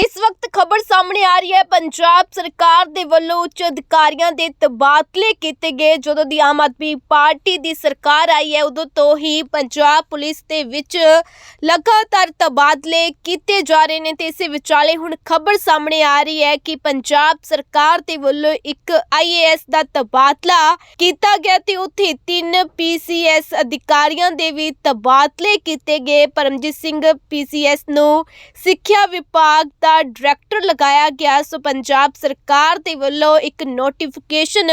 ਇਸ ਵਕਤ ਖਬਰ ਸਾਹਮਣੇ ਆ ਰਹੀ ਹੈ, ਪੰਜਾਬ ਸਰਕਾਰ ਦੇ ਵੱਲੋਂ ਉੱਚ ਅਧਿਕਾਰੀਆਂ ਦੇ ਤਬਾਦਲੇ ਕੀਤੇ ਗਏ। ਜਦੋਂ ਦੀ ਆਮ ਆਦਮੀ ਪਾਰਟੀ ਦੀ ਸਰਕਾਰ ਆਈ ਹੈ, ਉਦੋਂ ਤੋਂ ਹੀ ਪੰਜਾਬ ਪੁਲਿਸ ਦੇ ਵਿੱਚ ਲਗਾਤਾਰ ਤਬਾਦਲੇ ਕੀਤੇ ਜਾ ਰਹੇ ਨੇ ਤੇ ਇਸੇ ਵਿਚਾਲੇ ਹੁਣ ਖਬਰ ਸਾਹਮਣੇ ਆ ਰਹੀ ਹੈ ਕਿ ਪੰਜਾਬ ਸਰਕਾਰ ਦੇ ਵੱਲੋਂ ਇੱਕ ਆਈਏਐਸ ਦਾ ਤਬਾਦਲਾ ਕੀਤਾ ਗਿਆ ਤੇ ਉੱਥੇ ਤਿੰਨ ਪੀਸੀਐਸ ਅਧਿਕਾਰੀਆਂ ਦੇ ਵੀ ਤਬਾਦਲੇ ਕੀਤੇ ਗਏ। ਪਰਮਜੀਤ ਸਿੰਘ ਪੀਸੀਐਸ ਨੂੰ ਸਿੱਖਿਆ ਵਿਭਾਗ ਦਾ ਡਾਇਰੈਕਟਰ ਲਗਾਇਆ ਗਿਆ। ਸੋ ਪੰਜਾਬ ਸਰਕਾਰ ਦੇ ਵੱਲੋਂ ਇੱਕ ਨੋਟੀਫਿਕੇਸ਼ਨ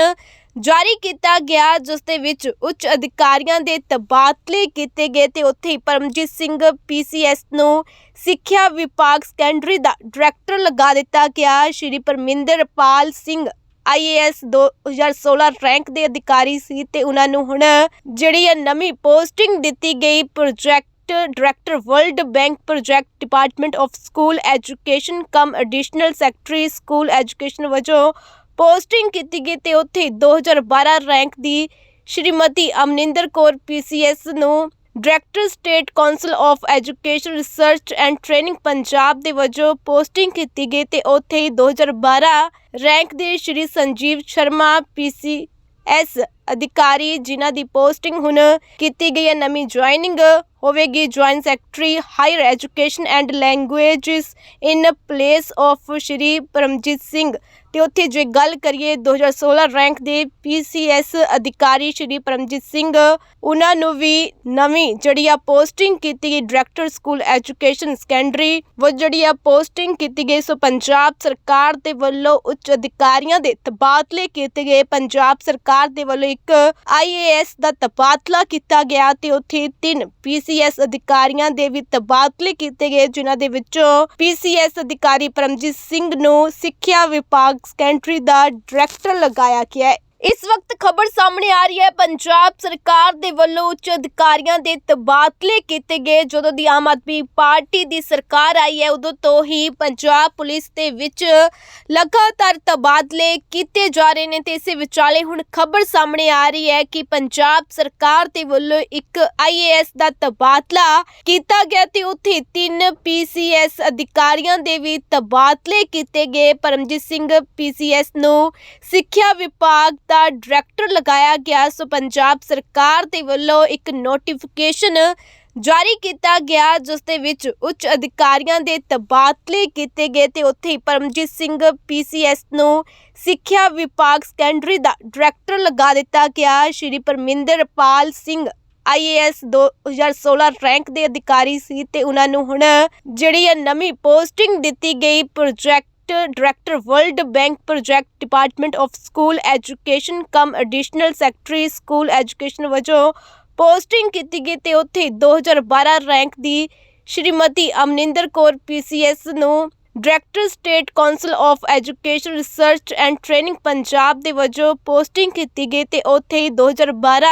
ਜਾਰੀ ਕੀਤਾ ਗਿਆ, ਜਿਸ ਦੇ ਵਿੱਚ ਉੱਚ ਅਧਿਕਾਰੀਆਂ ਦੇ ਤਬਾਦਲੇ ਕੀਤੇ ਗਏ ਤੇ ਉੱਥੇ ਹੀ ਪਰਮਜੀਤ ਸਿੰਘ ਪੀਸੀਐਸ ਨੂੰ ਸਿੱਖਿਆ ਵਿਭਾਗ ਸੈਕੰਡਰੀ ਦਾ ਡਾਇਰੈਕਟਰ ਲਗਾ ਦਿੱਤਾ ਗਿਆ। ਸ਼੍ਰੀ ਪਰਮਿੰਦਰਪਾਲ ਸਿੰਘ ਆਈਏਐਸ 2016 ਰੈਂਕ ਦੇ ਅਧਿਕਾਰੀ ਸੀ ਤੇ ਉਹਨਾਂ ਨੂੰ ਹੁਣ ਜਿਹੜੀ ਇਹ ਨਵੀਂ ਪੋਸਟਿੰਗ ਦਿੱਤੀ ਗਈ project director world bank project department of school education cum additional secretary school education ਵਜੋਂ ਪੋਸਟਿੰਗ ਕੀਤੀ ਗਈ ਤੇ ਉੱਥੇ 2012 ਰੈਂਕ ਦੀ ਸ਼੍ਰੀਮਤੀ ਅਮਨਿੰਦਰ ਕੌਰ ਪੀਸੀਐਸ ਨੂੰ director State Council of Education Research and Training Punjab ਦੇ ਵਜੋਂ ਪੋਸਟਿੰਗ ਕੀਤੀ ਗਈ ਤੇ ਉੱਥੇ ਹੀ 2012 ਰੈਂਕ ਦੇ ਸ਼੍ਰੀ ਸੰਜੀਵ ਸ਼ਰਮਾ ਪੀਸੀ ਐਸ ਅਧਿਕਾਰੀ ਜਿਨ੍ਹਾਂ ਦੀ ਪੋਸਟਿੰਗ ਹੁਣ ਕੀਤੀ ਗਈ ਹੈ, ਨਵੀਂ ਜੁਆਇਨਿੰਗ ਹੋਵੇਗੀ। Joint secretary higher education and languages in place of Shri Paramjit Singh ਤੇ ਉੱਥੇ ਜੇ ਗੱਲ ਕਰੀਏ 2016 ਰੈਂਕ ਦੇ ਪੀਸੀਐਸ ਅਧਿਕਾਰੀ ਸ਼੍ਰੀ ਪਰਮਜੀਤ ਸਿੰਘ ਉਹਨਾਂ ਨੂੰ ਵੀ ਨਵੀਂ ਜਿਹੜੀ ਆ ਪੋਸਟਿੰਗ ਕੀਤੀ ਗਈ ਡਾਇਰੈਕਟਰ ਸਕੂਲ ਐਜੂਕੇਸ਼ਨ ਸੈਕੰਡਰੀ ਉਹ ਜਿਹੜੀ ਆ ਪੋਸਟਿੰਗ ਕੀਤੀ ਗਈ। ਸੋ ਪੰਜਾਬ ਸਰਕਾਰ ਦੇ ਵੱਲੋਂ ਉੱਚ ਅਧਿਕਾਰੀਆਂ ਦੇ ਤਬਾਦਲੇ ਕੀਤੇ ਗਏ। ਪੰਜਾਬ ਸਰਕਾਰ ਦੇ ਵੱਲੋਂ ਇੱਕ ਆਈਏਐਸ ਦਾ ਤਬਾਦਲਾ ਕੀਤਾ ਗਿਆ ਤੇ ਉੱਥੇ ਤਿੰਨ ਪੀਸੀਐਸ ਅਧਿਕਾਰੀਆਂ ਦੇ ਵੀ ਤਬਾਦਲੇ ਕੀਤੇ ਗਏ, ਜਿਨ੍ਹਾਂ ਦੇ ਵਿੱਚੋਂ ਪੀਸੀਐਸ ਅਧਿਕਾਰੀ ਪਰਮਜੀਤ ਸਿੰਘ ਨੂੰ ਸਿੱਖਿਆ ਵਿਭਾਗ ਸੈਕੰਡਰੀ ਦਾ ਡਾਇਰੈਕਟਰ ਲਗਾਇਆ ਗਿਆ। ਇਸ ਵਕਤ ਖਬਰ ਸਾਹਮਣੇ ਆ ਰਹੀ ਹੈ, ਪੰਜਾਬ ਸਰਕਾਰ ਦੇ ਵੱਲੋਂ ਉੱਚ ਅਧਿਕਾਰੀਆਂ ਦੇ ਤਬਾਦਲੇ ਕੀਤੇ ਗਏ। ਜਦੋਂ ਦੀ ਆਮ ਆਦਮੀ ਪਾਰਟੀ ਦੀ ਸਰਕਾਰ ਆਈ ਹੈ, ਉਦੋਂ ਤੋਂ ਹੀ ਪੰਜਾਬ ਪੁਲਿਸ ਦੇ ਵਿੱਚ ਲਗਾਤਾਰ ਤਬਾਦਲੇ ਕੀਤੇ ਜਾ ਰਹੇ ਨੇ ਤੇ ਇਸੇ ਵਿਚਾਲੇ ਹੁਣ ਖਬਰ ਸਾਹਮਣੇ ਆ ਰਹੀ ਹੈ ਕਿ ਪੰਜਾਬ ਸਰਕਾਰ ਦੇ ਵੱਲੋਂ ਇੱਕ ਆਈਏਐਸ ਦਾ ਤਬਾਦਲਾ ਕੀਤਾ ਗਿਆ ਤੇ ਉੱਥੇ ਤਿੰਨ ਪੀਸੀਐਸ ਅਧਿਕਾਰੀਆਂ ਦੇ ਵੀ ਤਬਾਦਲੇ ਕੀਤੇ ਗਏ। ਪਰਮਜੀਤ ਸਿੰਘ ਪੀਸੀਐਸ ਨੂੰ ਸਿੱਖਿਆ ਵਿਭਾਗ ਦਾ ਡਾਇਰੈਕਟਰ ਲਗਾਇਆ ਗਿਆ। ਸੋ ਪੰਜਾਬ ਸਰਕਾਰ ਦੇ ਵੱਲੋਂ ਇੱਕ ਨੋਟੀਫਿਕੇਸ਼ਨ ਜਾਰੀ ਕੀਤਾ ਗਿਆ, ਜਿਸ ਦੇ ਵਿੱਚ ਉੱਚ ਅਧਿਕਾਰੀਆਂ ਦੇ ਤਬਾਦਲੇ ਕੀਤੇ ਗਏ ਤੇ ਉੱਥੇ ਹੀ ਪਰਮਜੀਤ ਸਿੰਘ ਪੀਸੀਐਸ ਨੂੰ ਸਿੱਖਿਆ ਵਿਭਾਗ ਸੈਕੰਡਰੀ ਦਾ ਡਾਇਰੈਕਟਰ ਲਗਾ ਦਿੱਤਾ ਗਿਆ। ਸ਼੍ਰੀ ਪਰਮਿੰਦਰਪਾਲ ਸਿੰਘ ਆਈਏਐਸ 2016 ਰੈਂਕ ਦੇ ਅਧਿਕਾਰੀ ਸੀ ਤੇ ਉਹਨਾਂ ਨੂੰ ਹੁਣ ਜਿਹੜੀ ਇਹ ਨਵੀਂ ਪੋਸਟਿੰਗ ਦਿੱਤੀ ਗਈ project director world bank project department of school education cum additional secretary school education ਵਜੋਂ ਪੋਸਟਿੰਗ ਕੀਤੀ ਗਈ ਤੇ ਉੱਥੇ 2012 ਰੈਂਕ ਦੀ ਸ਼੍ਰੀਮਤੀ ਅਮਨਿੰਦਰ ਕੌਰ ਪੀਸੀਐਸ ਨੂੰ director State Council of Education Research and Training Punjab ਦੇ ਵਜੋਂ ਪੋਸਟਿੰਗ ਕੀਤੀ ਗਈ ਤੇ ਉੱਥੇ ਹੀ 2012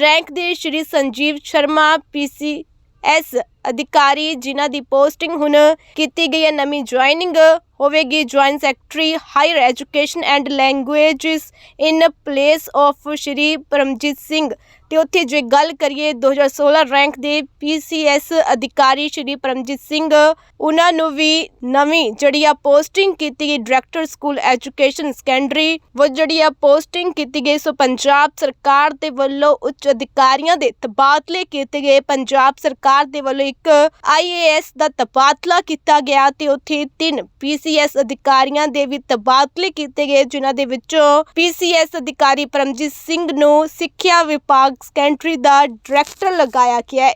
ਰੈਂਕ ਦੇ ਸ਼੍ਰੀ ਸੰਜੀਵ ਸ਼ਰਮਾ ਪੀਸੀ ਐਸ ਅਧਿਕਾਰੀ ਜਿਨ੍ਹਾਂ ਦੀ ਪੋਸਟਿੰਗ ਹੁਣ ਕੀਤੀ ਗਈ ਹੈ, ਨਵੀਂ ਜੁਆਇਨਿੰਗ ਹੋਵੇਗੀ। Joint secretary, higher education and languages in place of Shri Paramjit Singh ਤੇ ਉੱਥੇ ਜੇ ਗੱਲ ਕਰੀਏ 2016 ਰੈਂਕ ਦੇ ਪੀਸੀਐਸ ਅਧਿਕਾਰੀ ਸ਼੍ਰੀ ਪਰਮਜੀਤ ਸਿੰਘ, ਉਹਨਾਂ ਨੂੰ ਵੀ ਨਵੀਂ ਜਿਹੜੀ ਆ ਪੋਸਟਿੰਗ ਕੀਤੀ ਗਈ ਡਾਇਰੈਕਟਰ ਸਕੂਲ ਐਜੂਕੇਸ਼ਨ ਸੈਕੰਡਰੀ ਉਹ ਜਿਹੜੀ ਆ ਪੋਸਟਿੰਗ ਕੀਤੀ ਗਈ ਸੋ ਪੰਜਾਬ ਸਰਕਾਰ ਦੇ ਵੱਲੋਂ ਉੱਚ ਅਧਿਕਾਰੀਆਂ ਦੇ ਤਬਾਦਲੇ ਕੀਤੇ ਗਏ। ਪੰਜਾਬ ਸਰਕਾਰ ਦੇ ਵੱਲੋਂ ਇੱਕ ਆਈਏਐਸ ਦਾ ਤਬਾਦਲਾ ਕੀਤਾ ਗਿਆ ਤੇ ਉੱਥੇ ਤਿੰਨ ਪੀਸੀਐਸ ਅਧਿਕਾਰੀਆਂ ਦੇ ਵੀ ਤਬਾਦਲੇ ਕੀਤੇ ਗਏ, ਜਿਨ੍ਹਾਂ ਦੇ ਵਿੱਚੋਂ ਪੀਸੀਐਸ ਅਧਿਕਾਰੀ ਪਰਮਜੀਤ ਸਿੰਘ ਨੂੰ ਸਿੱਖਿਆ ਵਿਭਾਗ ਸਕੈਂਟਰੀ ਦਾ ਡਾਇਰੈਕਟਰ ਲਗਾਇਆ ਗਿਆ